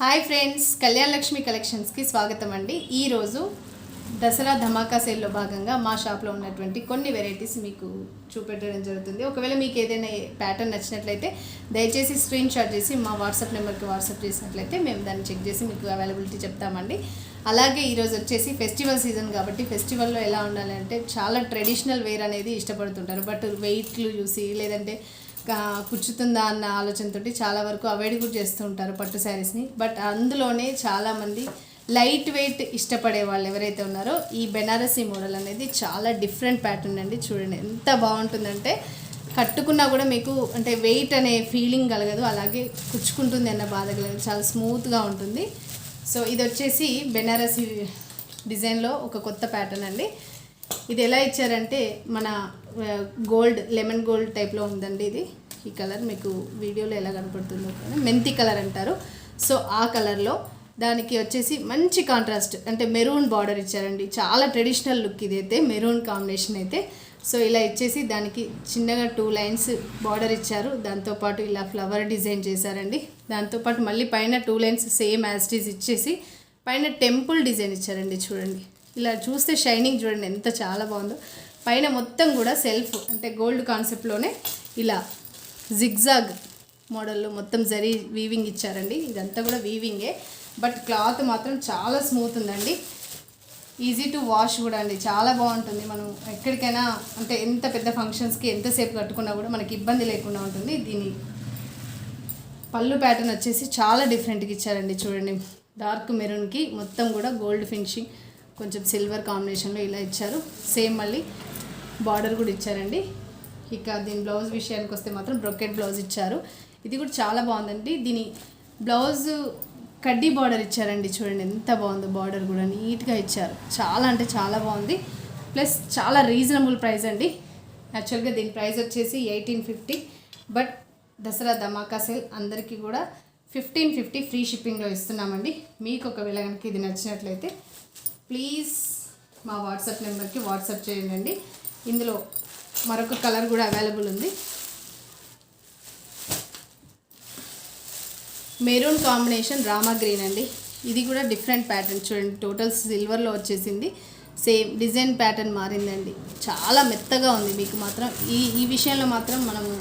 Hi friends Kalyana Lakshmi కలెక్షన్స్కి స్వాగతం అండి. ఈరోజు దసరా ధమాకా సేల్లో భాగంగా మా షాప్లో ఉన్నటువంటి కొన్ని వెరైటీస్ మీకు చూపెట్టడం జరుగుతుంది. ఒకవేళ మీకు ఏదైనా ప్యాటర్న్ నచ్చినట్లయితే దయచేసి స్క్రీన్ షాట్ చేసి మా వాట్సాప్ నెంబర్కి వాట్సాప్ చేసినట్లయితే మేము దాన్ని చెక్ చేసి మీకు అవైలబిలిటీ చెప్తామండి. అలాగే ఈరోజు వచ్చేసి ఫెస్టివల్ సీజన్ కాబట్టి ఫెస్టివల్లో ఎలా ఉండాలంటే చాలా ట్రెడిషనల్ వేర్ అనేది ఇష్టపడుతుంటారు. బట్ వెయిట్లు చూసి లేదంటే కుచ్చుతుందా అన్న ఆలోచనతోటి చాలా వరకు అవాయిడ్ కూడా చేస్తూ ఉంటారు పట్టు శారీస్ని. బట్ అందులోనే చాలామంది లైట్ వెయిట్ ఇష్టపడే వాళ్ళు ఎవరైతే ఉన్నారో ఈ బెనారసీ మోడల్ అనేది చాలా డిఫరెంట్ ప్యాటర్న్ అండి. చూడండి ఎంత బాగుంటుందంటే కట్టుకున్నా కూడా మీకు అంటే వెయిట్ అనే ఫీలింగ్ కలగదు. అలాగే కుచ్చుకుంటుంది అన్న బాధ కలగదు. చాలా స్మూత్గా ఉంటుంది. సో ఇది వచ్చేసి బెనారసీ డిజైన్లో ఒక కొత్త ప్యాటర్న్ అండి. ఇది ఎలా ఇచ్చారంటే మన గోల్డ్ లెమన్ గోల్డ్ టైప్లో ఉందండి ఇది. ఈ కలర్ మీకు వీడియోలో ఎలా కనపడుతుందో కానీ మెంతి కలర్ అంటారు. సో ఆ కలర్లో దానికి వచ్చేసి మంచి కాంట్రాస్ట్ అంటే మెరూన్ బార్డర్ ఇచ్చారండి. చాలా ట్రెడిషనల్ లుక్ ఇదైతే మెరూన్ కాంబినేషన్ అయితే. సో ఇలా ఇచ్చేసి దానికి చిన్నగా టూ లైన్స్ బార్డర్ ఇచ్చారు. దాంతోపాటు ఇలా ఫ్లవర్ డిజైన్ చేశారండి. దాంతోపాటు మళ్ళీ పైన టూ లైన్స్ సేమ్ యాస్టీస్ ఇచ్చేసి పైన టెంపుల్ డిజైన్ ఇచ్చారండి చూడండి. ఇలా చూస్తే షైనింగ్ చూడండి ఎంత చాలా బాగుందో. పైన మొత్తం కూడా సెల్ఫ్ అంటే గోల్డ్ కాన్సెప్ట్లోనే ఇలా జిగ్జాగ్ మోడల్లో మొత్తం జరీ వీవింగ్ ఇచ్చారండి. ఇదంతా కూడా వీవింగే బట్ క్లాత్ మాత్రం చాలా స్మూత్ ఉందండి. ఈజీ టు వాష్ కూడా అండి. చాలా బాగుంటుంది. మనం ఎక్కడికైనా అంటే ఎంత పెద్ద ఫంక్షన్స్కి ఎంతసేపు కట్టుకున్నా కూడా మనకి ఇబ్బంది లేకుండా ఉంటుంది. దీని పళ్ళు ప్యాటర్న్ వచ్చేసి చాలా డిఫరెంట్గా ఇచ్చారండి చూడండి. డార్క్ మెరూన్కి మొత్తం కూడా గోల్డ్ ఫినిషింగ్ కొంచెం సిల్వర్ కాంబినేషన్లో ఇలా ఇచ్చారు. సేమ్ మళ్ళీ బార్డర్ కూడా ఇచ్చారండి. ఇక దీని బ్లౌజ్ విషయానికి వస్తే మాత్రం బ్రొకెట్ బ్లౌజ్ ఇచ్చారు. ఇది కూడా చాలా బాగుందండి. దీని బ్లౌజ్ కడ్డీ బార్డర్ ఇచ్చారండి చూడండి ఎంత బాగుందో బార్డర్ కూడా నీట్గా ఇచ్చారు. చాలా అంటే చాలా బాగుంది. ప్లస్ చాలా రీజనబుల్ ప్రైస్ అండి. యాక్చువల్గా దీని ప్రైస్ వచ్చేసి eighteen fifty. But Dasara Dhamaka sale అందరికీ కూడా ఫిఫ్టీన్ ఫిఫ్టీ ఫ్రీ షిప్పింగ్లో ఇస్తున్నామండి. మీకు ఒకవేళ కనుక ఇది నచ్చినట్లయితే ప్లీజ్ మా వాట్సాప్ నెంబర్కి వాట్సాప్ చేయండి. ఇందులో మరొక కలర్ కూడా అవైలబుల్ ఉంది. మెరూన్ కాంబినేషన్ రామా గ్రీన్ అండి. ఇది కూడా డిఫరెంట్ ప్యాటర్న్ చూడండి టోటల్ సిల్వర్లో వచ్చేసింది. సేమ్ డిజైన్ ప్యాటర్న్ మారిందండి. చాలా మెత్తగా ఉంది మీకు మాత్రం. ఈ ఈ విషయంలో మాత్రం మనము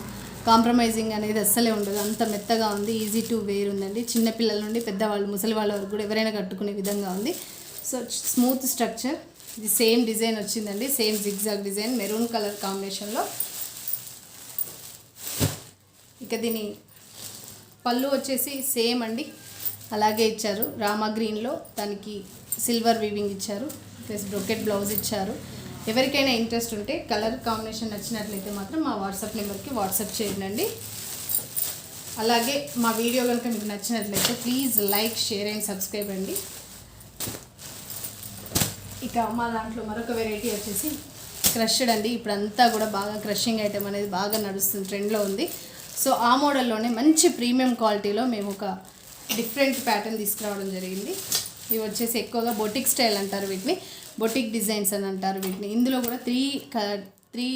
కాంప్రమైజింగ్ అనేది అస్సలే ఉండదు. అంత మెత్తగా ఉంది ఈజీ టు వేర్ ఉందండి. చిన్నపిల్లల నుండి పెద్దవాళ్ళు ముసలి వాళ్ళ వరకు కూడా ఎవరైనా కట్టుకునే విధంగా ఉంది. సో స్మూత్ స్ట్రక్చర్ ఇది సేమ్ డిజైన్ వచ్చిందండి same zigzag design maroon colour కాంబినేషన్లో. ఇక దీని పళ్ళు వచ్చేసి సేమ్ అండి అలాగే ఇచ్చారు. రామా గ్రీన్లో దానికి సిల్వర్ వీవింగ్ ఇచ్చారు ప్లస్ బ్రొకెట్ బ్లౌజ్ ఇచ్చారు. ఎవరికైనా ఇంట్రెస్ట్ ఉంటే కలర్ కాంబినేషన్ నచ్చినట్లయితే మాత్రం మా వాట్సాప్ నెంబర్కి వాట్సాప్ చేయండి అలాగే మా వీడియో కనుక మీకు నచ్చినట్లయితే please like share and subscribe అండి. ఇక మా దాంట్లో మరొక వెరైటీ వచ్చేసి క్రష్డ్ అండి. ఇప్పుడంతా కూడా బాగా క్రషింగ్ ఐటెం అనేది బాగా నడుస్తుంది ట్రెండ్లో ఉంది. సో ఆ మోడల్లోనే మంచి ప్రీమియం క్వాలిటీలో మేము ఒక డిఫరెంట్ ప్యాటర్న్ తీసుకురావడం జరిగింది. ఇవి వచ్చేసి ఎక్కువగా బొటిక్ స్టైల్ అంటారు వీటిని. బొటిక్ డిజైన్స్ అని అంటారు వీటిని. ఇందులో కూడా త్రీ త్రీ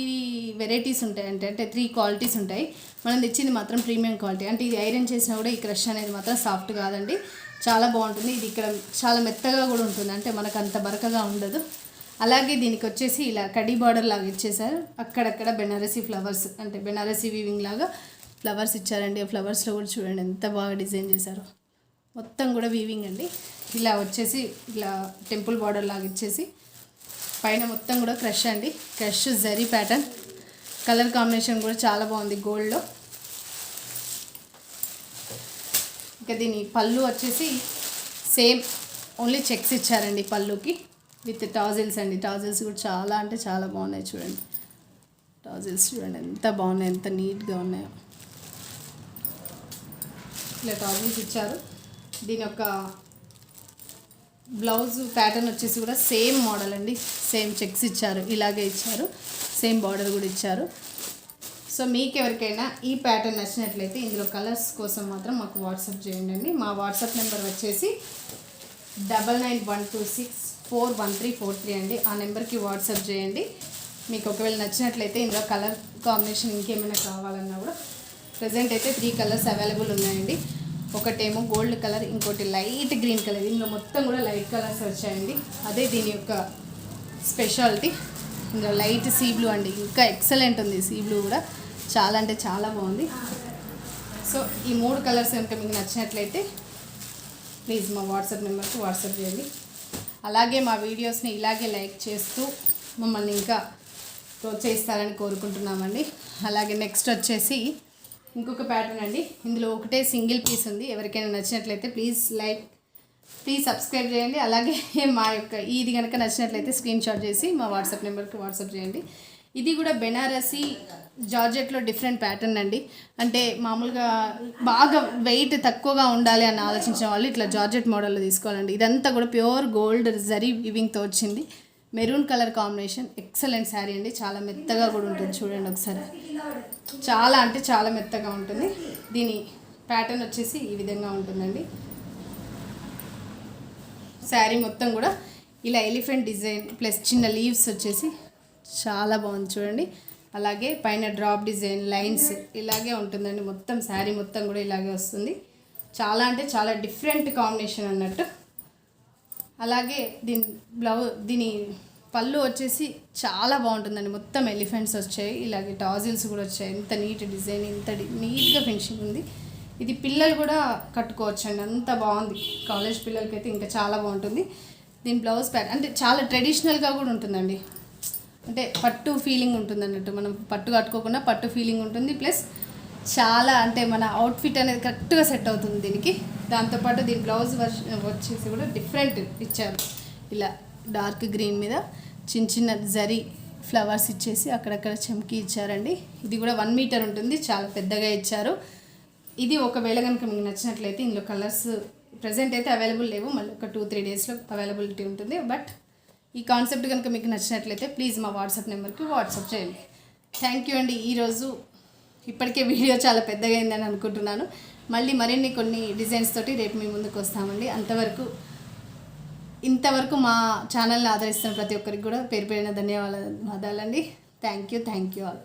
వెరైటీస్ ఉంటాయి అంటే అంటే త్రీ క్వాలిటీస్ ఉంటాయి. మనం తెచ్చింది మాత్రం ప్రీమియం క్వాలిటీ అంటే ఇది ఐరన్ చేసినా కూడా ఈ క్రష్ అనేది మాత్రం సాఫ్ట్ కాదండి. చాలా బాగుంటుంది. ఇది ఇక్కడ చాలా మెత్తగా కూడా ఉంటుంది. అంటే మనకు అంత బరకగా ఉండదు. అలాగే దీనికి వచ్చేసి ఇలా కడీ బార్డర్ లాగా ఇచ్చేసారు అక్కడక్కడ బెనారసీ ఫ్లవర్స్ అంటే బెనారసీ వీవింగ్ లాగా ఫ్లవర్స్ ఇచ్చారండి. ఆ ఫ్లవర్స్లో కూడా చూడండి ఎంత బాగా డిజైన్ చేశారు. మొత్తం కూడా వీవింగ్ అండి. ఇలా వచ్చేసి ఇలా టెంపుల్ బార్డర్ లాగా ఇచ్చేసి పైన మొత్తం కూడా క్రష్ అండి. Crush zari pattern. Colour combination కూడా చాలా బాగుంది గోల్డ్లో. ఇంకా దీని పళ్ళు వచ్చేసి సేమ్ ఓన్లీ చెక్స్ ఇచ్చారండి పళ్ళుకి విత్ టాజిల్స్ అండి. టాజిల్స్ కూడా చాలా అంటే చాలా బాగున్నాయి చూడండి. టాజిల్స్ చూడండి ఎంత బాగున్నాయి ఎంత నీట్గా ఉన్నాయో. ఇలా టాజిల్స్ ఇచ్చారు. దీని యొక్క బ్లౌజ్ ప్యాటర్న్ వచ్చేసి కూడా సేమ్ మోడల్ అండి. సేమ్ చెక్స్ ఇచ్చారు ఇలాగే ఇచ్చారు. సేమ్ బార్డర్ కూడా ఇచ్చారు. సో మీకు ఎవరికైనా ఈ ప్యాటర్న్ నచ్చినట్లయితే ఇందులో కలర్స్ కోసం మాత్రం మాకు వాట్సాప్ చేయండి అండి మా వాట్సాప్ నెంబర్ వచ్చేసి double nine one two six four one three four three అండి. ఆ నెంబర్కి వాట్సాప్ చేయండి. మీకు ఒకవేళ నచ్చినట్లయితే ఇందులో కలర్ కాంబినేషన్ ఇంకేమైనా కావాలన్నా కూడా ప్రజెంట్ అయితే త్రీ కలర్స్ అవైలబుల్ ఉన్నాయండి. ఒకటేమో గోల్డ్ కలర్ ఇంకోటి లైట్ గ్రీన్ కలర్ ఇందులో మొత్తం కూడా లైట్ కలర్స్ వచ్చాయండి. అదే దీని యొక్క స్పెషాలిటీ ఇందులో లైట్ సీ బ్లూ అండి. ఇంకా ఎక్సలెంట్ ఉంది. సీ బ్లూ కూడా. చాలా అంటే చాలా బాగుంది. సో ఈ మూడు కలర్స్ కనుక మీకు నచ్చినట్లయితే ప్లీజ్ మా వాట్సాప్ నెంబర్కి వాట్సాప్ చేయండి. అలాగే మా వీడియోస్ని ఇలాగే లైక్ చేస్తూ మమ్మల్ని ఇంకా ప్రోత్సహిస్తారని కోరుకుంటున్నామండి. అలాగే నెక్స్ట్ వచ్చేసి ఇంకొక ప్యాటర్న్ అండి. ఇందులో ఒకటే సింగిల్ పీస్ ఉంది. ఎవరికైనా నచ్చినట్లయితే ప్లీజ్ లైక్ ప్లీజ్ సబ్స్క్రైబ్ చేయండి. అలాగే మా యొక్క ఇది కనుక నచ్చినట్లయితే స్క్రీన్ షాట్ చేసి మా వాట్సాప్ నెంబర్కి వాట్సాప్ చేయండి. ఇది కూడా బెనారసి జార్జెట్లో డిఫరెంట్ ప్యాటర్న్ అండి. అంటే మామూలుగా బాగా వెయిట్ తక్కువగా ఉండాలి అని ఆలోచించిన వాళ్ళు ఇట్లా జార్జెట్ మోడల్లో తీసుకోవాలండి. ఇదంతా కూడా ప్యూర్ గోల్డ్ జరీ వివింగ్తో వచ్చింది. Maroon colour combination excellent sari అండి. చాలా మెత్తగా కూడా ఉంటుంది చూడండి ఒకసారి. చాలా అంటే చాలా మెత్తగా ఉంటుంది. దీని ప్యాటర్న్ వచ్చేసి ఈ విధంగా ఉంటుందండి. శారీ మొత్తం కూడా ఇలా ఎలిఫెంట్ డిజైన్ ప్లస్ చిన్న లీవ్స్ వచ్చేసి చాలా బాగుంది చూడండి. అలాగే పైన డ్రాప్ డిజైన్ లైన్స్ ఇలాగే ఉంటుందండి. మొత్తం శారీ మొత్తం కూడా ఇలాగే వస్తుంది. చాలా అంటే చాలా డిఫరెంట్ కాంబినేషన్ అన్నట్టు. అలాగే దీని బ్లౌజ్ దీని పళ్ళు వచ్చేసి చాలా బాగుంటుందండి. మొత్తం ఎలిఫెంట్స్ వచ్చాయి. ఇలాగే టాజిల్స్ కూడా వచ్చాయి. ఇంత నీట్ డిజైన్ ఇంత నీట్గా ఫినిషింగ్ ఉంది. ఇది పిల్లలు కూడా కట్టుకోవచ్చు అండి అంత బాగుంది. కాలేజ్ పిల్లలకైతే ఇంకా చాలా బాగుంటుంది. దీని బ్లౌజ్ ప్యాక్ అంటే చాలా ట్రెడిషనల్గా కూడా ఉంటుందండి. అంటే పట్టు ఫీలింగ్ ఉంటుంది అన్నట్టు. మనం పట్టు కట్టుకోకుండా పట్టు ఫీలింగ్ ఉంటుంది. ప్లస్ చాలా అంటే మన అవుట్ఫిట్ అనేది కరెక్ట్గా సెట్ అవుతుంది దీనికి. దాంతోపాటు దీని బ్లౌజ్ వర్ష వచ్చేసి కూడా డిఫరెంట్ ఇచ్చారు. ఇలా డార్క్ గ్రీన్ మీద చిన్న చిన్న జరీ ఫ్లవర్స్ ఇచ్చేసి అక్కడక్కడ చమ్కి ఇచ్చారండి. ఇది కూడా వన్ మీటర్ ఉంటుంది. చాలా పెద్దగా ఇచ్చారు. ఇది ఒకవేళ కనుక మీకు నచ్చినట్లయితే ఇందులో కలర్స్ ప్రజెంట్ అయితే అవైలబుల్ లేవు. మళ్ళీ ఒక టూ త్రీ డేస్లో అవైలబిలిటీ ఉంటుంది. బట్ ఈ కాన్సెప్ట్ కనుక మీకు నచ్చినట్లయితే ప్లీజ్ మా వాట్సాప్ నెంబర్కి వాట్సాప్ చేయండి. థ్యాంక్ యూ అండి. ఈరోజు ఇప్పటికే వీడియో చాలా పెద్దగా అయిందని అనుకుంటున్నాను. మళ్ళీ మరిన్ని కొన్ని డిజైన్స్ తోటి రేపు మీ ముందుకు వస్తామండి. అంతవరకు ఇంతవరకు మా ఛానల్ని ఆదరిస్తున్న ప్రతి ఒక్కరికి కూడా పేరు పేరిన ధన్యవాదాలండి. Thank you thank you all